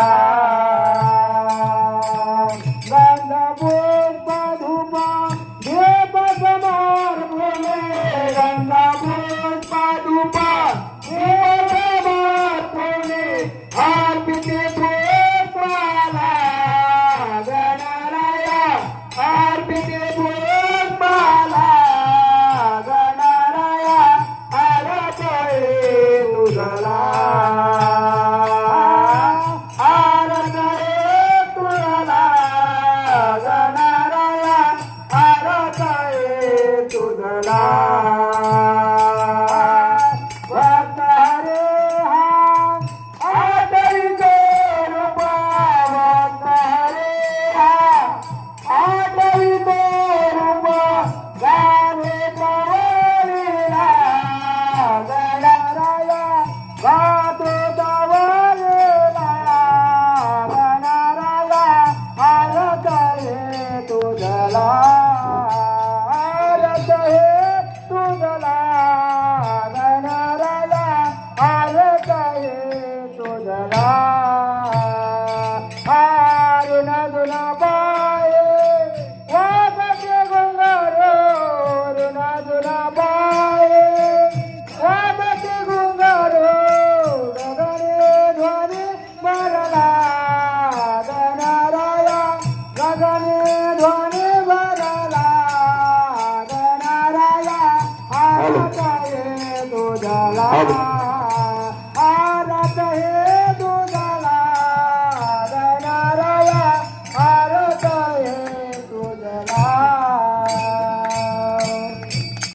आप लाग बोट भूपा लेप भोले आप लाग बोट भूपा भोले 啦。好的。